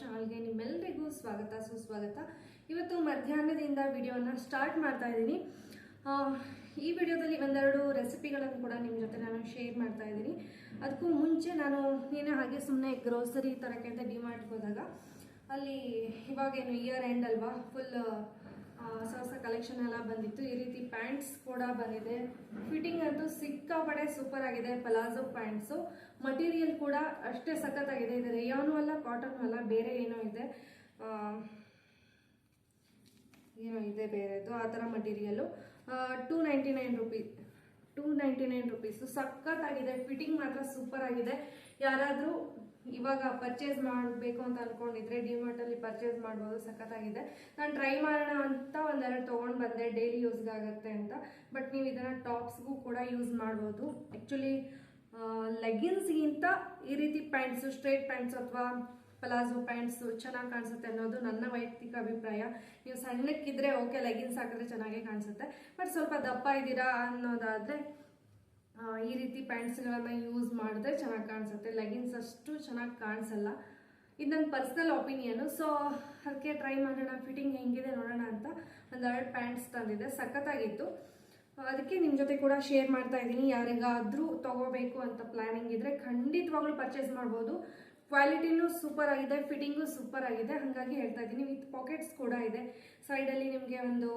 ಚಾನಲ್ಗೆ ನಿಮ್ಮೆಲ್ಲರಿಗೂ ಸ್ವಾಗತ, ಸುಸ್ವಾಗತ. ಇವತ್ತು ಮಧ್ಯಾಹ್ನದಿಂದ ವಿಡಿಯೋನ ಸ್ಟಾರ್ಟ್ ಮಾಡ್ತಾ ಇದ್ದೀನಿ. ಈ ವಿಡಿಯೋದಲ್ಲಿ ಒಂದೆರಡು ರೆಸಿಪಿಗಳನ್ನು ಕೂಡ ನಿಮ್ಮ ಜೊತೆ ನಾನು ಶೇರ್ ಮಾಡ್ತಾ ಇದ್ದೀನಿ. ಅದಕ್ಕೂ ಮುಂಚೆ ನಾನು ಏನೇ ಹಾಗೆ ಸುಮ್ಮನೆ ಗ್ರೋಸರಿ ತರಕ್ಕೆ ಅಂತ ಡಿ ಹೋದಾಗ, ಅಲ್ಲಿ ಇವಾಗೇನು ಇಯರ್ ಎಂಡ್ ಅಲ್ವಾ ಫುಲ್ ಹೊಸ ಕಲೆಕ್ಷನ್ ಎಲ್ಲ ಬಂದಿತ್ತು. ಈ ರೀತಿ ಪ್ಯಾಂಟ್ಸ್ ಕೂಡ ಬಂದಿದೆ. ಫಿಟ್ಟಿಂಗ್ ಅಂತೂ ಸಿಕ್ಕಾಪಡೆ ಸೂಪರ್ ಆಗಿದೆ ಪಲಾಜೋ ಪ್ಯಾಂಟ್ಸು ಮಟೀರಿಯಲ್ ಕೂಡ ಅಷ್ಟೇ ಸಖತ್ತಾಗಿದೆ. ಇದು ರೇಯಾನು ಅಲ್ಲ ಕಾಟನ್ ಅಲ್ಲ, ಬೇರೆ ಏನೋ ಇದೆ. ಏನೋ ಇದೆ ಬೇರೆದು, ಆ ಥರ material two ninety nine rupees two ninety nine rupees ಸಖತ್ತಾಗಿದೆ. ಫಿಟ್ಟಿಂಗ್ ಮಾತ್ರ ಸೂಪರ್ ಆಗಿದೆ. ಯಾರಾದರೂ ಇವಾಗ ಪರ್ಚೇಸ್ ಮಾಡಬೇಕು ಅಂತ ಅನ್ಕೊಂಡಿದ್ರೆ ಡಿಮಾರ್ಟಲ್ಲಿ ಪರ್ಚೇಸ್ ಮಾಡ್ಬೋದು, ಸಖತ್ತಾಗಿದೆ. ನಾನು ಟ್ರೈ ಮಾಡೋಣ ಅಂತ ಒಂದೆರಡು ತೊಗೊಂಡು ಬಂದೆ ಡೈಲಿ ಯೂಸ್ಗಾಗತ್ತೆ ಅಂತ. ಬಟ್ ನೀವು ಇದನ್ನು ಟಾಪ್ಸ್ಗೂ ಕೂಡ ಯೂಸ್ ಮಾಡ್ಬೋದು. ಆ್ಯಕ್ಚುಲಿ ಲೆಗಿನ್ಸ್ಗಿಂತ ಈ ರೀತಿ ಪ್ಯಾಂಟ್ಸು ಸ್ಟ್ರೈಟ್ ಪ್ಯಾಂಟ್ಸ್ ಅಥವಾ ಪಲಾಜೋ ಪ್ಯಾಂಟ್ಸು ಚೆನ್ನಾಗಿ ಕಾಣಿಸುತ್ತೆ ಅನ್ನೋದು ನನ್ನ ವೈಯಕ್ತಿಕ ಅಭಿಪ್ರಾಯ. ನೀವು ಸಣ್ಣಕ್ಕಿದ್ರೆ ಓಕೆ ಲೆಗಿನ್ಸ್ ಹಾಕಿದ್ರೆ ಚೆನ್ನಾಗೇ ಕಾಣಿಸುತ್ತೆ. ಬಟ್ ಸ್ವಲ್ಪ ದಪ್ಪ ಇದ್ದೀರಾ ಅನ್ನೋದಾದರೆ ಈ ರೀತಿ ಪ್ಯಾಂಟ್ಸ್ಗಳನ್ನು ಯೂಸ್ ಮಾಡಿದ್ರೆ ಚೆನ್ನಾಗಿ ಕಾಣಿಸುತ್ತೆ. ಲೆಗಿನ್ಸ್ ಅಷ್ಟು ಚೆನ್ನಾಗಿ ಕಾಣಿಸಲ್ಲ. ಇದು ನನ್ನ ಪರ್ಸ್ನಲ್ ಒಪಿನಿಯನು. ಸೊ, ಅದಕ್ಕೆ ಟ್ರೈ ಮಾಡೋಣ. ಫಿಟ್ಟಿಂಗ್ ಹೆಂಗಿದೆ ನೋಡೋಣ ಅಂತ ಒಂದು ಎರಡು ಪ್ಯಾಂಟ್ಸ್ ತಂದಿದೆ ಸಖತ್ತಾಗಿತ್ತು. ಅದಕ್ಕೆ ನಿಮ್ಮ ಜೊತೆ ಕೂಡ ಶೇರ್ ಮಾಡ್ತಾ ಇದ್ದೀನಿ. ಯಾರಿಗಾದರೂ ತಗೋಬೇಕು ಅಂತ ಪ್ಲ್ಯಾನಿಂಗ್ ಇದ್ದರೆ ಖಂಡಿತವಾಗ್ಲೂ ಪರ್ಚೇಸ್ ಮಾಡ್ಬೋದು. ಕ್ವಾಲಿಟಿನೂ ಸೂಪರ್ ಆಗಿದೆ ಫಿಟ್ಟಿಂಗು ಸೂಪರ್ ಆಗಿದೆ ಹಾಗಾಗಿ ಹೇಳ್ತಾ ಇದ್ದೀನಿ. ವಿತ್ ಪಾಕೆಟ್ಸ್ ಕೂಡ ಇದೆ. ಸೈಡಲ್ಲಿ ನಿಮಗೆ ಒಂದು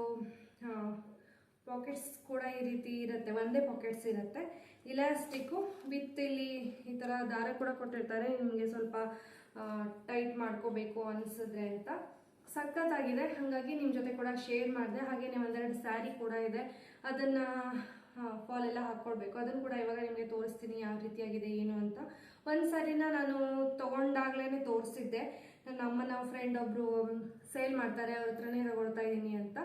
ಪಾಕೆಟ್ಸ್ ಕೂಡ ಈ ರೀತಿ ಇರುತ್ತೆ, ಒಂದೇ ಪಾಕೆಟ್ಸ್ ಇರುತ್ತೆ. ಇಲಾಸ್ಟಿಕ್ಕು ವಿತ್ ಇಲ್ಲಿ ಈ ಥರ ದಾರ ಕೂಡ ಕೊಟ್ಟಿರ್ತಾರೆ. ನಿಮಗೆ ಸ್ವಲ್ಪ ಟೈಟ್ ಮಾಡ್ಕೋಬೇಕು ಅನಿಸಿದ್ರೆ ಅಂತ. ಸಖತ್ತಾಗಿದೆ. ಹಾಗಾಗಿ ನಿಮ್ಮ ಜೊತೆ ಕೂಡ ಶೇರ್ ಮಾಡಿದೆ. ಹಾಗೆಯೇ ಒಂದೆರಡು ಸ್ಯಾರಿ ಕೂಡ ಇದೆ. ಅದನ್ನು ಫಾಲ್ ಎಲ್ಲ ಹಾಕ್ಕೊಳ್ಬೇಕು ಅದನ್ನು ಕೂಡ ಇವಾಗ ನಿಮಗೆ ತೋರಿಸ್ತೀನಿ ಯಾವ ರೀತಿಯಾಗಿದೆ, ಏನು ಅಂತ. ಒಂದು ಸಾರಿನ ನಾನು ತೊಗೊಂಡಾಗ್ಲೇ ತೋರಿಸಿದ್ದೆ. ನನ್ನ ಅಮ್ಮನ ಫ್ರೆಂಡ್ ಒಬ್ಬರು ಸೇಲ್ ಮಾಡ್ತಾರೆ. ಅವ್ರ ಹತ್ರನೇ ತಗೊಳ್ತಾ ಇದ್ದೀನಿ ಅಂತ.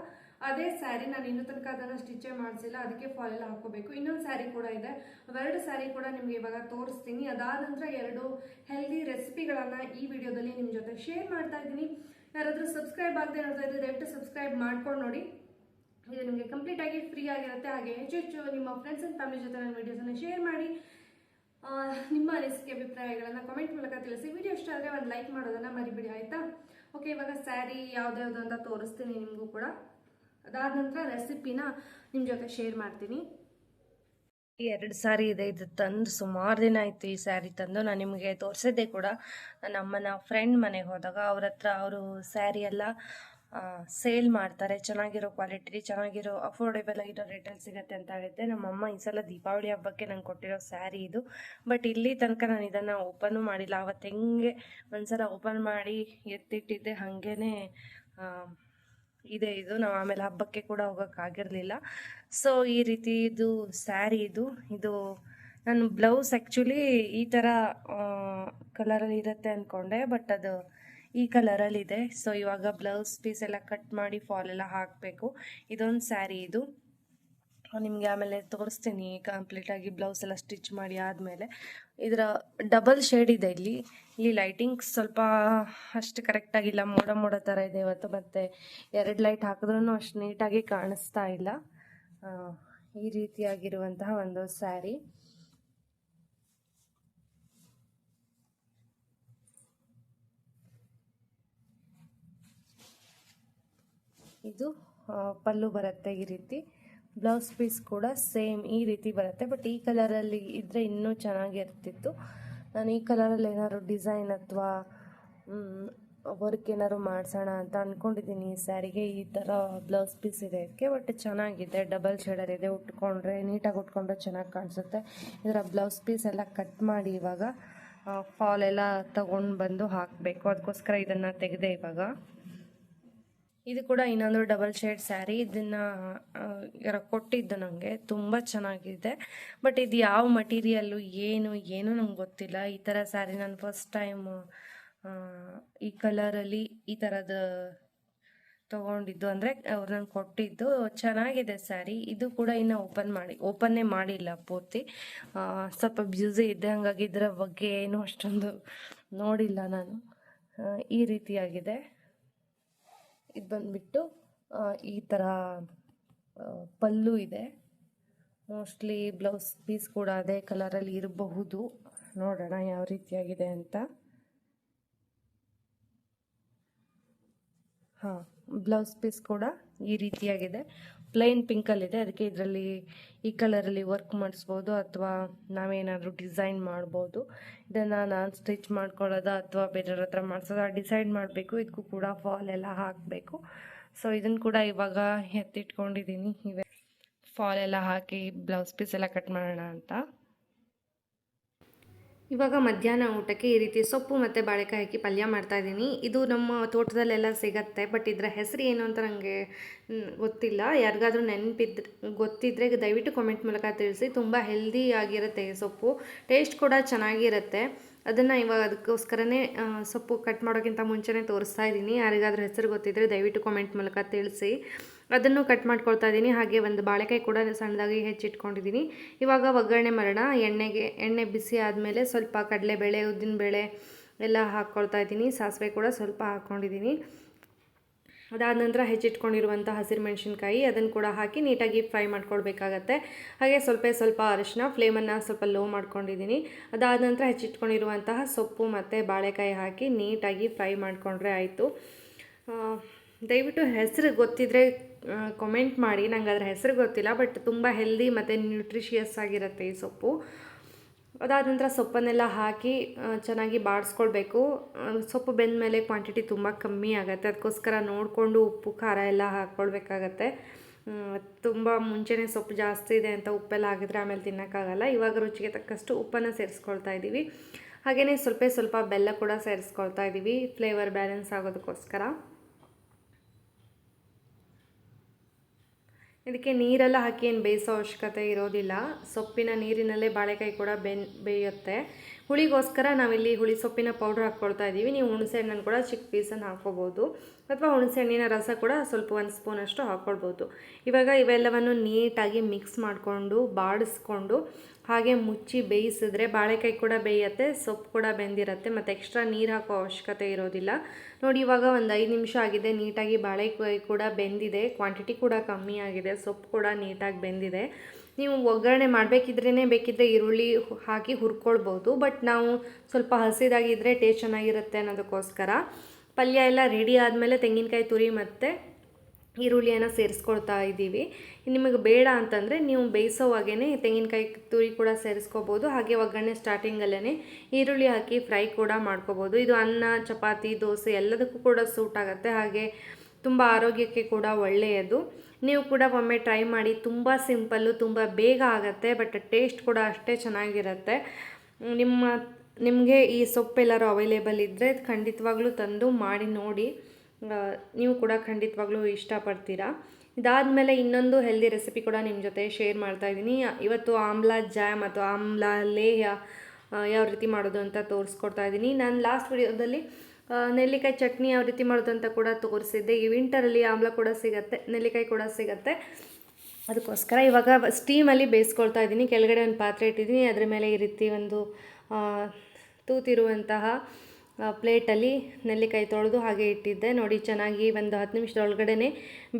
ಅದೇ ಸ್ಯಾರಿ ನಾನು ಇನ್ನೂ ತನಕ ಅದನ್ನು ಸ್ಟಿಚ್ಚೇ ಮಾಡಿಸಿಲ್ಲ, ಅದಕ್ಕೆ ಫಾಲ್ ಎಲ್ಲ ಹಾಕೋಬೇಕು ಇನ್ನೊಂದು ಸ್ಯಾರಿ ಕೂಡ ಇದೆ. ಅವೆರಡು ಸ್ಯಾರಿ ಕೂಡ ನಿಮಗೆ ಇವಾಗ ತೋರಿಸ್ತೀನಿ. ಅದಾದ ನಂತರ ಎರಡು ಹೆಲ್ದಿ ರೆಸಿಪಿಗಳನ್ನು ಈ ವಿಡಿಯೋದಲ್ಲಿ ನಿಮ್ಮ ಜೊತೆ ಶೇರ್ ಮಾಡ್ತಾ ಇದ್ದೀನಿ. ಯಾರಾದರೂ ಸಬ್ಸ್ಕ್ರೈಬ್ ಆಗದೆ ನೋಡ್ತಾ ಇದ್ರೆ ದಯವಿಟ್ಟು ಸಬ್ಸ್ಕ್ರೈಬ್ ಮಾಡ್ಕೊಂಡು ನೋಡಿ. ಇದು ನಿಮಗೆ ಕಂಪ್ಲೀಟ್ ಆಗಿ ಫ್ರೀ ಆಗಿರುತ್ತೆ. ಹಾಗೆ ಹೆಚ್ಚು ಹೆಚ್ಚು ನಿಮ್ಮ ಫ್ರೆಂಡ್ಸ್ ಆ್ಯಂಡ್ ಫ್ಯಾಮಿಲಿ ಜೊತೆ ನನ್ನ ವೀಡಿಯೋಸನ್ನು ಶೇರ್ ಮಾಡಿ. ನಿಮ್ಮ ಅನಿಸಿಕೆ ಅಭಿಪ್ರಾಯಗಳನ್ನು ಕಾಮೆಂಟ್ ಮೂಲಕ ತಿಳಿಸಿ. ವಿಡಿಯೋ ಇಷ್ಟ ಆದರೆ ಒಂದು ಲೈಕ್ ಮಾಡೋದನ್ನು ಮರಿಬಿಡಿ, ಆಯಿತಾ? ಓಕೆ ಇವಾಗ ಸ್ಯಾರಿ ಯಾವುದ್ಯಾವುದು ಅಂತ ತೋರಿಸ್ತೀನಿ ನಿಮಗೂ ಕೂಡ. ಅದಾದ ನಂತರ ರೆಸಿಪಿನ ನಿಮ್ಮ ಜೊತೆ ಶೇರ್ ಮಾಡ್ತೀನಿ. ಎರಡು ಸಾರಿ ಇದೆ, ಇದು ತಂದು ಸುಮಾರು ದಿನ ಆಯಿತು ಈ ಸ್ಯಾರಿ ತಂದು. ನಾನು ನಿಮಗೆ ತೋರಿಸಿದ್ದೆ ಕೂಡ. ನನ್ನ ಅಮ್ಮನ ಫ್ರೆಂಡ್ ಮನೆಗೆ ಹೋದಾಗ ಅವ್ರ ಹತ್ರ ಅವರು ಸ್ಯಾರಿ ಎಲ್ಲ ಸೇಲ್ ಮಾಡ್ತಾರೆ. ಚೆನ್ನಾಗಿರೋ ಕ್ವಾಲಿಟಿ ಚೆನ್ನಾಗಿರೋ ಅಫೋರ್ಡೆಬಲ್ ಆಗಿರೋ ರೇಟಲ್ಲಿ ಸಿಗುತ್ತೆ ಅಂತ ಹೇಳಿದ್ದೆ. ನಮ್ಮಮ್ಮ ಈ ಸಲ ದೀಪಾವಳಿ ಹಬ್ಬಕ್ಕೆ ನಂಗೆ ಕೊಟ್ಟಿರೋ ಸ್ಯಾರಿ ಇದು. ಬಟ್ ಇಲ್ಲಿ ತನಕ ನಾನು ಇದನ್ನು ಓಪನ್ನು ಮಾಡಿಲ್ಲ. ಅವತ್ತು ಹೆಂಗೆ ಒಂದು ಸಲ ಓಪನ್ ಮಾಡಿ ಎತ್ತಿಟ್ಟಿದ್ದೆ ಹಾಗೇ ಇದೆ ಇದು. ನಾವು ಆಮೇಲೆ ಹಬ್ಬಕ್ಕೆ ಕೂಡ ಹೋಗೋಕ್ಕಾಗಿರಲಿಲ್ಲ ಸೊ ಈ ರೀತಿ ಇದು ಸ್ಯಾರಿ ಇದು. ಇದು ನಾನು ಬ್ಲೌಸ್ ಆ್ಯಕ್ಚುಲಿ ಈ ಥರ ಕಲರಲ್ಲಿ ಇರುತ್ತೆ ಅಂದ್ಕೊಂಡೆ ಬಟ್ ಅದು ಈ ಕಲರಲ್ಲಿ ಇದೆ. ಸೊ ಇವಾಗ ಬ್ಲೌಸ್ ಪೀಸ್ ಎಲ್ಲ ಕಟ್ ಮಾಡಿ ಫಾಲ್ ಎಲ್ಲ ಹಾಕಬೇಕು. ಇದೊಂದು ಸ್ಯಾರಿ ಇದು. ನಿಮಗೆ ಆಮೇಲೆ ತೋರಿಸ್ತೀನಿ ಕಂಪ್ಲೀಟಾಗಿ ಬ್ಲೌಸ್ ಎಲ್ಲ ಸ್ಟಿಚ್ ಮಾಡಿ ಆದಮೇಲೆ. ಇದರ ಡಬಲ್ ಶೇಡ್ ಇದೆ ಇಲ್ಲಿ. ಇಲ್ಲಿ ಲೈಟಿಂಗ್ ಸ್ವಲ್ಪ ಅಷ್ಟು ಕರೆಕ್ಟಾಗಿಲ್ಲ ಮೋಡ ಮೋಡ ಥರ ಇದೆ ಇವತ್ತು ಮತ್ತು ಎರಡು ಲೈಟ್ ಹಾಕಿದ್ರೂ ಅಷ್ಟು ನೀಟಾಗಿ ಕಾಣಿಸ್ತಾ ಇಲ್ಲ. ಈ ರೀತಿಯಾಗಿರುವಂತಹ ಒಂದು ಸ್ಯಾರಿ ಇದು ಪಲ್ಲು ಬರುತ್ತೆ ಈ ರೀತಿ. ಬ್ಲೌಸ್ ಪೀಸ್ ಕೂಡ ಸೇಮ್ ಈ ರೀತಿ ಬರುತ್ತೆ. ಬಟ್ ಈ ಕಲರಲ್ಲಿ ಇದ್ದರೆ ಇನ್ನೂ ಚೆನ್ನಾಗಿರ್ತಿತ್ತು ನಾನು ಈ ಕಲರಲ್ಲಿ ಏನಾದ್ರು ಡಿಸೈನ್ ಅಥವಾ ವರ್ಕ್ ಏನಾದ್ರು ಮಾಡಿಸೋಣ ಅಂತ ಅಂದ್ಕೊಂಡಿದ್ದೀನಿ ಈ ಸ್ಯಾರಿಗೆ. ಈ ಥರ ಬ್ಲೌಸ್ ಪೀಸ್ ಇದೆ ಬಟ್ ಚೆನ್ನಾಗಿದೆ. ಡಬಲ್ ಶೇಡರ್ ಇದೆ. ಉಟ್ಕೊಂಡ್ರೆ, ನೀಟಾಗಿ ಉಟ್ಕೊಂಡ್ರೆ ಚೆನ್ನಾಗಿ ಕಾಣಿಸುತ್ತೆ. ಇದರ ಬ್ಲೌಸ್ ಪೀಸ್ ಎಲ್ಲ ಕಟ್ ಮಾಡಿ ಇವಾಗ ಫಾಲ್ ಎಲ್ಲ ತಗೊಂಡು ಬಂದು ಹಾಕಬೇಕು. ಅದಕ್ಕೋಸ್ಕರ ಇದನ್ನು ತೆಗೆದೆ ಇವಾಗ. ಇದು ಕೂಡ ಇನ್ನೊಂದು ಡಬಲ್ ಶೇಡ್ ಸ್ಯಾರಿ ಇದನ್ನು ಕೊಟ್ಟಿದ್ದು ನನಗೆ ತುಂಬ ಚೆನ್ನಾಗಿದೆ. ಬಟ್ ಇದು ಯಾವ ಮಟೀರಿಯಲ್ಲು ಏನು ಏನು ನಂಗೆ ಗೊತ್ತಿಲ್ಲ. ಈ ಥರ ಸ್ಯಾರಿ ನಾನು ಫಸ್ಟ್ ಟೈಮ್ ಈ ಕಲರಲ್ಲಿ ಈ ತರದ ತೊಗೊಂಡಿದ್ದು ಅಂದರೆ ಅವ್ರು ನಂಗೆ ಕೊಟ್ಟಿದ್ದು. ಚೆನ್ನಾಗಿದೆ ಸ್ಯಾರಿ ಇದು ಕೂಡ ಇನ್ನ ಓಪನ್ ಮಾಡಿ ಓಪನ್ನೇ ಮಾಡಿಲ್ಲ ಪೂರ್ತಿ. ಸ್ವಲ್ಪ ಬ್ಯೂಸಿ ಇದೆ ಹಾಗಾಗಿ ಇದರ ಬಗ್ಗೆ ಏನು ಅಷ್ಟೊಂದು ನೋಡಿಲ್ಲ ನಾನು. ಈ ರೀತಿಯಾಗಿದೆ. ಇದು ಬಂದ್ಬಿಟ್ಟು ಈ ಥರ ಪಲ್ಲು ಇದೆ. ಮೋಸ್ಟ್ಲಿ ಬ್ಲೌಸ್ ಪೀಸ್ ಕೂಡ ಅದೇ ಕಲರಲ್ಲಿ ಇರಬಹುದು. ನೋಡೋಣ ಯಾವ ರೀತಿಯಾಗಿದೆ ಅಂತ. ಹಾಂ ಬ್ಲೌಸ್ ಪೀಸ್ ಕೂಡ ಈ ರೀತಿಯಾಗಿದೆ. ಪ್ಲೈನ್ ಪಿಂಕಲ್ಲಿದೆ ಅದಕ್ಕೆ ಇದರಲ್ಲಿ ಈ ಕಲರಲ್ಲಿ ವರ್ಕ್ ಮಾಡಿಸ್ಬೋದು ಅಥವಾ ನಾವೇನಾದರೂ ಡಿಸೈನ್ ಮಾಡ್ಬೋದು. ಇದನ್ನು ನಾನು ಸ್ಟಿಚ್ ಮಾಡ್ಕೊಳ್ಳೋದು ಅಥವಾ ಬೇರೆಯವ್ರ ಹತ್ರ ಮಾಡಿಸೋದ ಡಿಸೈಡ್ ಮಾಡಬೇಕು. ಇದಕ್ಕೂ ಕೂಡ ಫಾಲ್ ಎಲ್ಲ ಹಾಕಬೇಕು. ಸೊ ಇದನ್ನು ಕೂಡ ಇವಾಗ ಎತ್ತಿಟ್ಕೊಂಡಿದ್ದೀನಿ ಇವೆ ಫಾಲ್ ಎಲ್ಲ ಹಾಕಿ ಬ್ಲೌಸ್ ಪೀಸ್ ಎಲ್ಲ ಕಟ್ ಮಾಡೋಣ ಅಂತ. ಇವಾಗ ಮಧ್ಯಾಹ್ನ ಊಟಕ್ಕೆ ಈ ರೀತಿ ಸೊಪ್ಪು ಮತ್ತು ಬಾಳೆಕಾಯಿ ಹಾಕಿ ಪಲ್ಯ ಮಾಡ್ತಾ ಇದ್ದೀನಿ. ಇದು ನಮ್ಮ ತೋಟದಲ್ಲೆಲ್ಲ ಸಿಗತ್ತೆ ಬಟ್ ಇದರ ಹೆಸರು ಏನು ಅಂತ ನನಗೆ ಗೊತ್ತಿಲ್ಲ. ಯಾರಿಗಾದರೂ ನೆನಪಿದ್ರೆ ಗೊತ್ತಿದ್ದರೆ ದಯವಿಟ್ಟು ಕಾಮೆಂಟ್ ಮೂಲಕ ತಿಳಿಸಿ. ತುಂಬ ಹೆಲ್ದಿ ಆಗಿರುತ್ತೆ ಈ ಸೊಪ್ಪು. ಟೇಸ್ಟ್ ಕೂಡ ಚೆನ್ನಾಗಿರುತ್ತೆ. ಅದನ್ನು ಇವಾಗ ಅದಕ್ಕೋಸ್ಕರನೇ ಸೊಪ್ಪು ಕಟ್ ಮಾಡೋಕ್ಕಿಂತ ಮುಂಚೆನೇ ತೋರಿಸ್ತಾ ಇದ್ದೀನಿ. ಯಾರಿಗಾದರೂ ಹೆಸರು ಗೊತ್ತಿದ್ದರೆ ದಯವಿಟ್ಟು ಕಾಮೆಂಟ್ ಮೂಲಕ ತಿಳಿಸಿ. ಅದನ್ನು ಕಟ್ ಮಾಡ್ಕೊಳ್ತಾ ಇದ್ದೀನಿ. ಹಾಗೆ ಒಂದು ಬಾಳೆಕಾಯಿ ಕೂಡ ಸಣ್ಣದಾಗಿ ಹೆಚ್ಚಿಟ್ಕೊಂಡಿದ್ದೀನಿ. ಇವಾಗ ಒಗ್ಗರಣೆ ಮರಣ ಎಣ್ಣೆಗೆ, ಎಣ್ಣೆ ಬಿಸಿ ಆದಮೇಲೆ ಸ್ವಲ್ಪ ಕಡಲೆಬೇಳೆ, ಉದ್ದಿನಬೇಳೆ ಎಲ್ಲ ಹಾಕ್ಕೊಳ್ತಾ ಇದ್ದೀನಿ. ಸಾಸಿವೆ ಕೂಡ ಸ್ವಲ್ಪ ಹಾಕ್ಕೊಂಡಿದ್ದೀನಿ. ಅದಾದ ನಂತರ ಹೆಚ್ಚಿಟ್ಕೊಂಡಿರುವಂಥ ಹಸಿರು ಮೆಣಸಿನ್ಕಾಯಿ, ಅದನ್ನು ಕೂಡ ಹಾಕಿ ನೀಟಾಗಿ ಫ್ರೈ ಮಾಡ್ಕೊಳ್ಬೇಕಾಗತ್ತೆ. ಹಾಗೆ ಸ್ವಲ್ಪ ಸ್ವಲ್ಪ ಅರಿಶಿನ, ಫ್ಲೇಮನ್ನು ಸ್ವಲ್ಪ ಲೋ ಮಾಡ್ಕೊಂಡಿದ್ದೀನಿ. ಅದಾದ ನಂತರ ಹೆಚ್ಚಿಟ್ಕೊಂಡಿರುವಂತಹ ಸೊಪ್ಪು ಮತ್ತು ಬಾಳೆಕಾಯಿ ಹಾಕಿ ನೀಟಾಗಿ ಫ್ರೈ ಮಾಡಿಕೊಂಡ್ರೆ ಆಯಿತು. ದಯವಿಟ್ಟು ಹೆಸರು ಗೊತ್ತಿದ್ದರೆ ಕಮೆಂಟ್ ಮಾಡಿ. ನಂಗೆ ಅದ್ರ ಹೆಸರು ಗೊತ್ತಿಲ್ಲ ಬಟ್ ತುಂಬ ಹೆಲ್ದಿ ಮತ್ತು ನ್ಯೂಟ್ರಿಷಿಯಸ್ ಆಗಿರುತ್ತೆ ಈ ಸೊಪ್ಪು. ಅದಾದ ನಂತರ ಸೊಪ್ಪನ್ನೆಲ್ಲ ಹಾಕಿ ಚೆನ್ನಾಗಿ ಬಾಡಿಸ್ಕೊಳ್ಬೇಕು ಸೊಪ್ಪು ಬೆಂದ ಮೇಲೆ ಕ್ವಾಂಟಿಟಿ ತುಂಬ ಕಮ್ಮಿ ಆಗುತ್ತೆ. ಅದಕ್ಕೋಸ್ಕರ ನೋಡಿಕೊಂಡು ಉಪ್ಪು, ಖಾರ ಎಲ್ಲ ಹಾಕ್ಕೊಳ್ಬೇಕಾಗತ್ತೆ. ತುಂಬ ಮುಂಚೆನೇ ಸೊಪ್ಪು ಜಾಸ್ತಿ ಇದೆ ಅಂತ ಉಪ್ಪೆಲ್ಲ ಹಾಕಿದ್ರೆ ಆಮೇಲೆ ತಿನ್ನೋಕ್ಕಾಗಲ್ಲ. ಇವಾಗ ರುಚಿಗೆ ತಕ್ಕಷ್ಟು ಉಪ್ಪನ್ನು ಸೇರಿಸ್ಕೊಳ್ತಾ ಇದ್ದೀವಿ ಹಾಗೆಯೇ ಸ್ವಲ್ಪ ಸ್ವಲ್ಪ ಬೆಲ್ಲ ಕೂಡ ಸೇರಿಸ್ಕೊಳ್ತಾ ಇದ್ದೀವಿ ಫ್ಲೇವರ್ ಬ್ಯಾಲೆನ್ಸ್ ಆಗೋದಕ್ಕೋಸ್ಕರ. ಇದಕ್ಕೆ ನೀರೆಲ್ಲ ಹಾಕಿ ಏನು ಬೇಯಿಸೋ ಅವಶ್ಯಕತೆ ಇರೋದಿಲ್ಲ. ಸೊಪ್ಪಿನ ನೀರಿನಲ್ಲೇ ಬಾಳೆಕಾಯಿ ಕೂಡ ಬೆನ್ ಬೇಯುತ್ತೆ. ಹುಳಿಗೋಸ್ಕರ ನಾವಿಲ್ಲಿ ಹುಳಿ ಸೊಪ್ಪಿನ ಪೌಡ್ರ್ ಹಾಕ್ಕೊಳ್ತಾ ಇದ್ದೀವಿ. ನೀವು ಹುಣಸೆಹಣ್ಣನ್ನು ಕೂಡ ಚಿಕ್ಕ ಪೀಸನ್ನು ಹಾಕ್ಕೋಬೋದು. ಅಥವಾ ಹುಣಸೆ ಹಣ್ಣಿನ ರಸ ಕೂಡ ಸ್ವಲ್ಪ ಒಂದು ಸ್ಪೂನಷ್ಟು ಹಾಕ್ಕೊಳ್ಬೋದು. ಇವಾಗ ಇವೆಲ್ಲವನ್ನು ನೀಟಾಗಿ ಮಿಕ್ಸ್ ಮಾಡಿಕೊಂಡು, ಬಾಡಿಸ್ಕೊಂಡು, ಹಾಗೆ ಮುಚ್ಚಿ ಬೇಯಿಸಿದ್ರೆ ಬಾಳೆಕಾಯಿ ಕೂಡ ಬೇಯುತ್ತೆ, ಸೊಪ್ಪು ಕೂಡ ಬೆಂದಿರುತ್ತೆ, ಮತ್ತು ಎಕ್ಸ್ಟ್ರಾ ನೀರು ಹಾಕೋ ಅವಶ್ಯಕತೆ ಇರೋದಿಲ್ಲ. ನೋಡಿ, ಇವಾಗ ಒಂದು ಐದು ನಿಮಿಷ ಆಗಿದೆ. ನೀಟಾಗಿ ಬಾಳೆಕಾಯಿ ಕೂಡ ಬೆಂದಿದೆ. ಕ್ವಾಂಟಿಟಿ ಕೂಡ ಕಮ್ಮಿ ಆಗಿದೆ. ಸೊಪ್ಪು ಕೂಡ ನೀಟಾಗಿ ಬೆಂದಿದೆ. ನೀವು ಒಗ್ಗರಣೆ ಮಾಡಬೇಕಿದ್ರೇ ಬೇಕಿದ್ದರೆ ಈರುಳ್ಳಿ ಹಾಕಿ ಹುರ್ಕೊಳ್ಬೋದು ಬಟ್ ನಾವು ಸ್ವಲ್ಪ ಹಸಿದಾಗಿದ್ದರೆ ಟೇಸ್ಟ್ ಚೆನ್ನಾಗಿರುತ್ತೆ ಅನ್ನೋದಕ್ಕೋಸ್ಕರ ಪಲ್ಯ ಎಲ್ಲ ರೆಡಿ ಆದಮೇಲೆ ತೆಂಗಿನಕಾಯಿ ತುರಿ ಮತ್ತು ಈರುಳ್ಳಿಯನ್ನು ಸೇರಿಸ್ಕೊಳ್ತಾ ಇದ್ದೀವಿ. ನಿಮಗೆ ಬೇಡ ಅಂತಂದರೆ ನೀವು ಬೇಯಿಸೋವಾಗೇ ತೆಂಗಿನಕಾಯಿ ತುರಿ ಕೂಡ ಸೇರಿಸ್ಕೋಬೋದು, ಹಾಗೆ ಒಗ್ಗರಣೆ ಸ್ಟಾರ್ಟಿಂಗಲ್ಲೇ ಈರುಳ್ಳಿ ಹಾಕಿ ಫ್ರೈ ಕೂಡ ಮಾಡ್ಕೋಬೋದು. ಇದು ಅನ್ನ, ಚಪಾತಿ, ದೋಸೆ ಎಲ್ಲದಕ್ಕೂ ಕೂಡ ಸೂಟ್ ಆಗುತ್ತೆ. ಹಾಗೆ ತುಂಬ ಆರೋಗ್ಯಕ್ಕೆ ಕೂಡ ಒಳ್ಳೆಯದು. ನೀವು ಕೂಡ ಒಮ್ಮೆ ಟ್ರೈ ಮಾಡಿ ತುಂಬ ಸಿಂಪಲ್ಲು ತುಂಬ ಬೇಗ ಆಗುತ್ತೆ ಬಟ್ ಟೇಸ್ಟ್ ಕೂಡ ಅಷ್ಟೇ ಚೆನ್ನಾಗಿರುತ್ತೆ. ನಿಮ್ಮ, ನಿಮಗೆ ಈ ಸೊಪ್ಪು ಎಲ್ಲರೂ ಅವೈಲೇಬಲ್ ಇದ್ದರೆ ಖಂಡಿತವಾಗ್ಲೂ ತಂದು ಮಾಡಿ ನೋಡಿ. ನೀವು ಕೂಡ ಖಂಡಿತವಾಗ್ಲೂ ಇಷ್ಟಪಡ್ತೀರಾ. ಇದಾದಮೇಲೆ ಇನ್ನೊಂದು ಹೆಲ್ದಿ ರೆಸಿಪಿ ಕೂಡ ನಿಮ್ಮ ಜೊತೆ ಶೇರ್ ಮಾಡ್ತಾ ಇದ್ದೀನಿ. ಇವತ್ತು ಆಮ್ಲ ಜಾಮ್ ಅಥವಾ ಆಮ್ಲ ಲೇಹ ಯಾವ ರೀತಿ ಮಾಡೋದು ಅಂತ ತೋರಿಸ್ಕೊಡ್ತಾ ಇದ್ದೀನಿ. ನಾನು ಲಾಸ್ಟ್ ವಿಡಿಯೋದಲ್ಲಿ ನೆಲ್ಲಿಕಾಯಿ ಚಟ್ನಿ ಯಾವ ರೀತಿ ಮಾಡೋದು ಅಂತ ಕೂಡ ತೋರಿಸಿದ್ದೆ. ಈ ವಿಂಟರಲ್ಲಿ ಆಮ್ಲ ಕೂಡ ಸಿಗತ್ತೆ, ನೆಲ್ಲಿಕಾಯಿ ಕೂಡ ಸಿಗತ್ತೆ. ಅದಕ್ಕೋಸ್ಕರ ಇವಾಗ ಸ್ಟೀಮಲ್ಲಿ ಬೇಯಿಸ್ಕೊಳ್ತಾ ಇದ್ದೀನಿ. ಕೆಳಗಡೆ ಒಂದು ಪಾತ್ರೆ ಇಟ್ಟಿದ್ದೀನಿ. ಅದರ ಮೇಲೆ ಈ ರೀತಿ ಒಂದು ತೂತಿರುವಂತಹ ಪ್ಲೇಟಲ್ಲಿ ನೆಲ್ಲಿಕಾಯಿ ತೊಳೆದು ಹಾಗೆ ಇಟ್ಟಿದ್ದೆ. ನೋಡಿ, ಚೆನ್ನಾಗಿ ಒಂದು ಹತ್ತು ನಿಮಿಷದೊಳಗಡೆ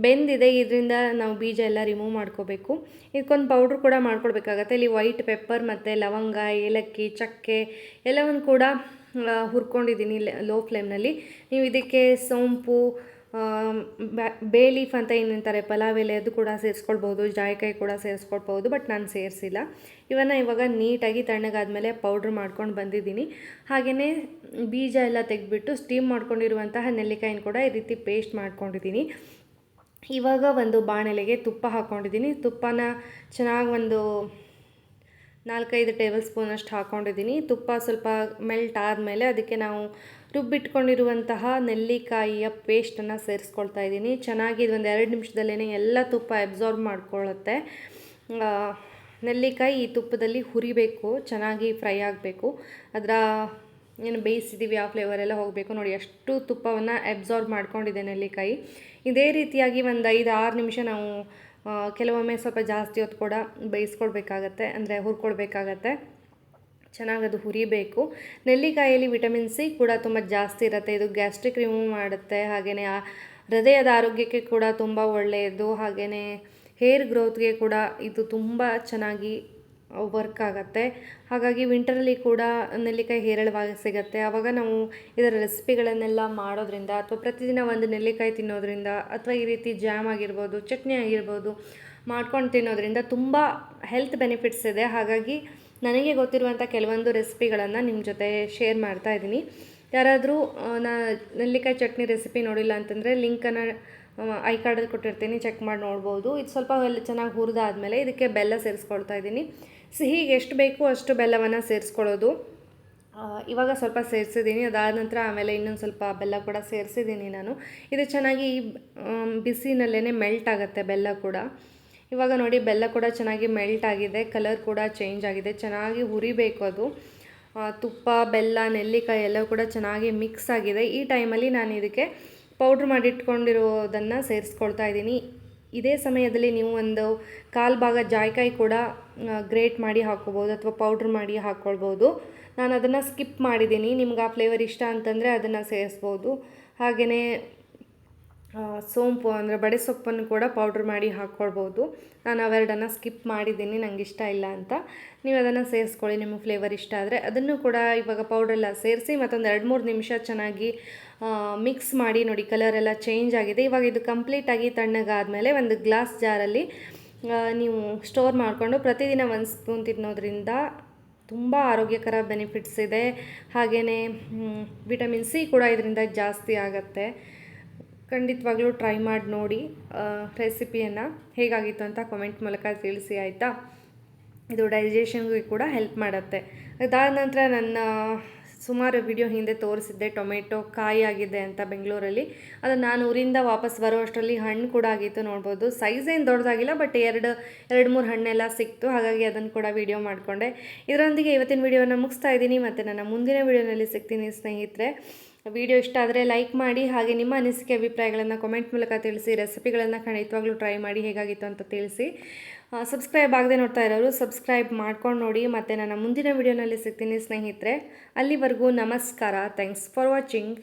ಬೆಂದಿದೆ. ಇದರಿಂದ ನಾವು ಬೀಜ ಎಲ್ಲ ರಿಮೂವ್ ಮಾಡ್ಕೋಬೇಕು. ಇದಕ್ಕೊಂದು ಪೌಡ್ರ್ ಕೂಡ ಮಾಡ್ಕೊಳ್ಬೇಕಾಗತ್ತೆ ಇಲ್ಲಿ ವೈಟ್ ಪೆಪ್ಪರ್ ಮತ್ತು ಲವಂಗ, ಏಲಕ್ಕಿ, ಚಕ್ಕೆ ಎಲ್ಲವನ್ನು ಕೂಡ ಹುರ್ಕೊಂಡಿದ್ದೀನಿ ಲೋ ಫ್ಲೇಮ್ನಲ್ಲಿ ನೀವು ಇದಕ್ಕೆ ಸೋಂಪು ಬೇ ಲೀಫ್ ಅಂತ ಏನಂತಾರೆ, ಪಲಾವ್ ಎಲೆ ಅದು ಕೂಡ ಸೇರಿಸ್ಕೊಳ್ಬೋದು, ಜಾಯಿಕಾಯಿ ಕೂಡ ಸೇರಿಸ್ಕೊಳ್ಬೋದು ಬಟ್ ನಾನು ಸೇರಿಸಿಲ್ಲ. ಇವನ್ನ ಇವಾಗ ನೀಟಾಗಿ ತಣ್ಣಗಾದಮೇಲೆ ಪೌಡ್ರ್ ಮಾಡ್ಕೊಂಡು ಬಂದಿದ್ದೀನಿ. ಹಾಗೆಯೇ ಬೀಜ ಎಲ್ಲ ತೆಗೆದ್ಬಿಟ್ಟು ಸ್ಟೀಮ್ ಮಾಡ್ಕೊಂಡಿರುವಂತಹ ನೆಲ್ಲಿಕಾಯಿನ ಕೂಡ ಈ ರೀತಿ ಪೇಸ್ಟ್ ಮಾಡ್ಕೊಂಡಿದ್ದೀನಿ. ಇವಾಗ ಒಂದು ಬಾಣಲೆಗೆ ತುಪ್ಪ ಹಾಕ್ಕೊಂಡಿದ್ದೀನಿ ತುಪ್ಪನ ಚೆನ್ನಾಗಿ ಒಂದು ನಾಲ್ಕೈದು ಟೇಬಲ್ ಸ್ಪೂನಷ್ಟು ಹಾಕ್ಕೊಂಡಿದ್ದೀನಿ ತುಪ್ಪ ಸ್ವಲ್ಪ ಮೆಲ್ಟ್ ಆದಮೇಲೆ ಅದಕ್ಕೆ ನಾವು ರುಬ್ಬಿಟ್ಕೊಂಡಿರುವಂತಹ ನೆಲ್ಲಿಕಾಯಿಯ ಪೇಸ್ಟನ್ನು ಸೇರಿಸ್ಕೊಳ್ತಾ ಇದ್ದೀನಿ. ಚೆನ್ನಾಗಿ ಇದೊಂದು ಎರಡು ನಿಮಿಷದಲ್ಲೇ ಎಲ್ಲ ತುಪ್ಪ ಅಬ್ಸಾರ್ಬ್ ಮಾಡ್ಕೊಳ್ಳುತ್ತೆ ನೆಲ್ಲಿಕಾಯಿ ಈ ತುಪ್ಪದಲ್ಲಿ ಹುರಿಬೇಕು, ಚೆನ್ನಾಗಿ ಫ್ರೈ ಆಗಬೇಕು. ಅದರ ಏನು ಬೇಯಿಸಿದ್ದೀವಿ ಆ ಫ್ಲೇವರ್ ಎಲ್ಲ ಹೋಗಬೇಕು. ನೋಡಿ ಎಷ್ಟು ತುಪ್ಪವನ್ನು ಅಬ್ಸಾರ್ಬ್ ಮಾಡ್ಕೊಂಡಿದೆ ನೆಲ್ಲಿಕಾಯಿ. ಇದೇ ರೀತಿಯಾಗಿ ಒಂದು ಐದು ಆರು ನಿಮಿಷ ನಾವು ಕೆಲವೊಮ್ಮೆ ಸ್ವಲ್ಪ ಜಾಸ್ತಿ ಹೊತ್ತು ಕೂಡ ಬೇಯಿಸ್ಕೊಳ್ಬೇಕಾಗತ್ತೆ ಅಂದರೆ ಹುರ್ಕೊಳ್ಬೇಕಾಗತ್ತೆ ಚೆನ್ನಾಗಿ ಅದು ಹುರಿಬೇಕು. ನೆಲ್ಲಿಕಾಯಲ್ಲಿ ವಿಟಮಿನ್ ಸಿ ಕೂಡ ತುಂಬ ಜಾಸ್ತಿ ಇರುತ್ತೆ. ಇದು ಗ್ಯಾಸ್ಟ್ರಿಕ್ ರಿಮೂವ್ ಮಾಡುತ್ತೆ. ಹಾಗೆಯೇ ಹೃದಯದ ಆರೋಗ್ಯಕ್ಕೆ ಕೂಡ ತುಂಬ ಒಳ್ಳೆಯದು. ಹಾಗೆಯೇ ಹೇರ್ ಗ್ರೋತ್ಗೆ ಕೂಡ ಇದು ತುಂಬ ಚೆನ್ನಾಗಿ ವರ್ಕ್ ಆಗುತ್ತೆ. ಹಾಗಾಗಿ ವಿಂಟರಲ್ಲಿ ಕೂಡ ನೆಲ್ಲಿಕಾಯಿ ಹೇರಳವಾಗಿ ಸಿಗುತ್ತೆ. ಆವಾಗ ನಾವು ಇದರ ರೆಸಿಪಿಗಳನ್ನೆಲ್ಲ ಮಾಡೋದ್ರಿಂದ ಅಥವಾ ಪ್ರತಿದಿನ ಒಂದು ನೆಲ್ಲಿಕಾಯಿ ತಿನ್ನೋದ್ರಿಂದ ಅಥವಾ ಈ ರೀತಿ ಜಾಮ್ ಆಗಿರ್ಬೋದು, ಚಟ್ನಿ ಆಗಿರ್ಬೋದು ಮಾಡ್ಕೊಂಡು ತಿನ್ನೋದ್ರಿಂದ ತುಂಬ ಹೆಲ್ತ್ ಬೆನಿಫಿಟ್ಸ್ ಇದೆ. ಹಾಗಾಗಿ ನನಗೆ ಗೊತ್ತಿರುವಂಥ ಕೆಲವೊಂದು ರೆಸಿಪಿಗಳನ್ನು ನಿಮ್ಮ ಜೊತೆ ಶೇರ್ ಮಾಡ್ತಾ ಇದ್ದೀನಿ. ಯಾರಾದರೂ ನಾ, ನೆಲ್ಲಿಕಾಯಿ ಚಟ್ನಿ ರೆಸಿಪಿ ನೋಡಿಲ್ಲ ಅಂತಂದರೆ ಲಿಂಕನ್ನು ಐ ಕಾರ್ಡಲ್ಲಿ ಕೊಟ್ಟಿರ್ತೀನಿ. ಚೆಕ್ ಮಾಡಿ ನೋಡ್ಬೋದು. ಇದು ಸ್ವಲ್ಪ ಚೆನ್ನಾಗಿ ಹುರಿದಾದ್ಮೇಲೆ ಇದಕ್ಕೆ ಬೆಲ್ಲ ಸೇರಿಸ್ಕೊಳ್ತಾ ಇದ್ದೀನಿ. ಸಿಹಿಗೆ ಎಷ್ಟು ಬೇಕು ಅಷ್ಟು ಬೆಲ್ಲವನ್ನು ಸೇರಿಸ್ಕೊಳ್ಳೋದು. ಇವಾಗ ಸ್ವಲ್ಪ ಸೇರಿಸಿದ್ದೀನಿ, ಅದಾದ ನಂತರ ಆಮೇಲೆ ಇನ್ನೊಂದು ಸ್ವಲ್ಪ ಬೆಲ್ಲ ಕೂಡ ಸೇರಿಸಿದ್ದೀನಿ ನಾನು. ಇದು ಚೆನ್ನಾಗಿ ಬಿಸಿನಲ್ಲೇ ಮೆಲ್ಟ್ ಆಗುತ್ತೆ ಬೆಲ್ಲ ಕೂಡ. ಇವಾಗ ನೋಡಿ, ಬೆಲ್ಲ ಕೂಡ ಚೆನ್ನಾಗಿ ಮೆಲ್ಟ್ ಆಗಿದೆ ಕಲರ್ ಕೂಡ ಚೇಂಜ್ ಆಗಿದೆ, ಚೆನ್ನಾಗಿ ಹುರಿಬೇಕು ಅದು. ತುಪ್ಪ, ಬೆಲ್ಲ, ನೆಲ್ಲಿಕಾಯಿ ಎಲ್ಲ ಕೂಡ ಚೆನ್ನಾಗಿ ಮಿಕ್ಸ್ ಆಗಿದೆ. ಈ ಟೈಮಲ್ಲಿ ನಾನು ಇದಕ್ಕೆ ಪೌಡ್ರ್ ಮಾಡಿಟ್ಕೊಂಡಿರೋದನ್ನು ಸೇರಿಸ್ಕೊಳ್ತಾ ಇದ್ದೀನಿ. ಇದೇ ಸಮಯದಲ್ಲಿ ನೀವು ಒಂದು ಕಾಲು ಭಾಗ ಜಾಯ್ಕಾಯಿ ಕೂಡ ಗ್ರೇಟ್ ಮಾಡಿ ಹಾಕ್ಕೋಬೋದು ಅಥವಾ ಪೌಡ್ರ್ ಮಾಡಿ ಹಾಕ್ಕೊಳ್ಬೋದು ನಾನು ಅದನ್ನು ಸ್ಕಿಪ್ ಮಾಡಿದ್ದೀನಿ. ನಿಮ್ಗೆ ಆ ಫ್ಲೇವರ್ ಇಷ್ಟ ಅಂತಂದರೆ ಅದನ್ನು ಸೇರಿಸ್ಬೋದು. ಹಾಗೆಯೇ ಸೋಂಪು ಅಂದರೆ ಬಡೆ ಸೊಪ್ಪನ್ನು ಕೂಡ ಪೌಡ್ರ್ ಮಾಡಿ ಹಾಕ್ಕೊಳ್ಬೋದು ನಾನು ಅವೆರಡನ್ನು ಸ್ಕಿಪ್ ಮಾಡಿದ್ದೀನಿ. ನಂಗೆ ಇಷ್ಟ ಇಲ್ಲ ಅಂತ. ನೀವು ಅದನ್ನು ಸೇರಿಸ್ಕೊಳ್ಳಿ. ನಿಮ್ಮ ಫ್ಲೇವರ್ ಇಷ್ಟ ಆದರೆ ಅದನ್ನು ಕೂಡ ಇವಾಗ ಪೌಡ್ರೆಲ್ಲ ಸೇರಿಸಿ ಮತ್ತೊಂದು ಎರಡು ಮೂರು ನಿಮಿಷ ಚೆನ್ನಾಗಿ ಮಿಕ್ಸ್ ಮಾಡಿ ನೋಡಿ. ಕಲರ್ ಎಲ್ಲ ಚೇಂಜ್ ಆಗಿದೆ. ಇವಾಗ ಇದು ಕಂಪ್ಲೀಟಾಗಿ ತಣ್ಣಗಾದಮೇಲೆ ಒಂದು ಗ್ಲಾಸ್ ಜಾರಲ್ಲಿ ನೀವು ಸ್ಟೋರ್ ಮಾಡಿಕೊಂಡು ಪ್ರತಿದಿನ ಒಂದು ಸ್ಪೂನ್ ತಿನ್ನೋದ್ರಿಂದ ತುಂಬ ಆರೋಗ್ಯಕರ ಬೆನಿಫಿಟ್ಸ್ ಇದೆ. ಹಾಗೆಯೇ ವಿಟಮಿನ್ ಸಿ ಕೂಡ ಇದರಿಂದ ಜಾಸ್ತಿ ಆಗುತ್ತೆ. ಖಂಡಿತವಾಗ್ಲೂ ಟ್ರೈ ಮಾಡಿ ನೋಡಿ ರೆಸಿಪಿಯನ್ನು ಹೇಗಾಗಿತ್ತು ಅಂತ ಕಮೆಂಟ್ ಮೂಲಕ ತಿಳಿಸಿ, ಆಯಿತಾ? ಇದು ಡೈಜೆಷನ್ಗೂ ಕೂಡ ಹೆಲ್ಪ್ ಮಾಡುತ್ತೆ. ಅದಾದ ನಂತರ ನನ್ನ ಸುಮಾರು ವಿಡಿಯೋ ಹಿಂದೆ ತೋರಿಸಿದ್ದೆ. ಟೊಮೆಟೊ ಕಾಯಿ ಆಗಿದೆ ಅಂತ ಬೆಂಗಳೂರಲ್ಲಿ. ಅದು ನಾನು ಊರಿಂದ ವಾಪಸ್ ಬರೋ ಅಷ್ಟರಲ್ಲಿ ಹಣ್ಣು ಕೂಡ ಆಗಿತ್ತು ನೋಡ್ಬೋದು. ಸೈಜ್ ಏನು ದೊಡ್ಡದಾಗಿಲ್ಲ ಬಟ್ ಎರಡು ಎರಡು, ಮೂರು ಹಣ್ಣೆಲ್ಲ ಸಿಕ್ತು. ಹಾಗಾಗಿ ಅದನ್ನು ಕೂಡ ವಿಡಿಯೋ ಮಾಡಿಕೊಂಡೆ. ಇದರೊಂದಿಗೆ ಇವತ್ತಿನ ವಿಡಿಯೋನ ಮುಗಿಸ್ತಾ ಇದ್ದೀನಿ. ಮತ್ತು ನನ್ನ ಮುಂದಿನ ವಿಡಿಯೋನಲ್ಲಿ ಸಿಗ್ತೀನಿ, ಸ್ನೇಹಿತರೆ. ವಿಡಿಯೋ ಇಷ್ಟ ಆದರೆ ಲೈಕ್ ಮಾಡಿ ಹಾಗೆ ನಿಮ್ಮ ಅನಿಸಿಕೆ ಅಭಿಪ್ರಾಯಗಳನ್ನು ಕಾಮೆಂಟ್ ಮೂಲಕ ತಿಳಿಸಿ ರೆಸಿಪಿಗಳನ್ನು ಖಂಡಿತವಾಗ್ಲೂ ಟ್ರೈ ಮಾಡಿ ಹೇಗಾಗಿತ್ತು ಅಂತ ತಿಳಿಸಿ. ಸಬ್ಸ್ಕ್ರೈಬ್ ಆಗದೆ ನೋಡ್ತಾ ಇರೋರು ಸಬ್ಸ್ಕ್ರೈಬ್ ಮಾಡ್ಕೊಂಡು ನೋಡಿ. ಮತ್ತು ನನ್ನ ಮುಂದಿನ ವಿಡಿಯೋನಲ್ಲಿ ಸಿಗ್ತೀನಿ ಸ್ನೇಹಿತರೆ. ಅಲ್ಲಿವರೆಗೂ ನಮಸ್ಕಾರ. Thanks for watching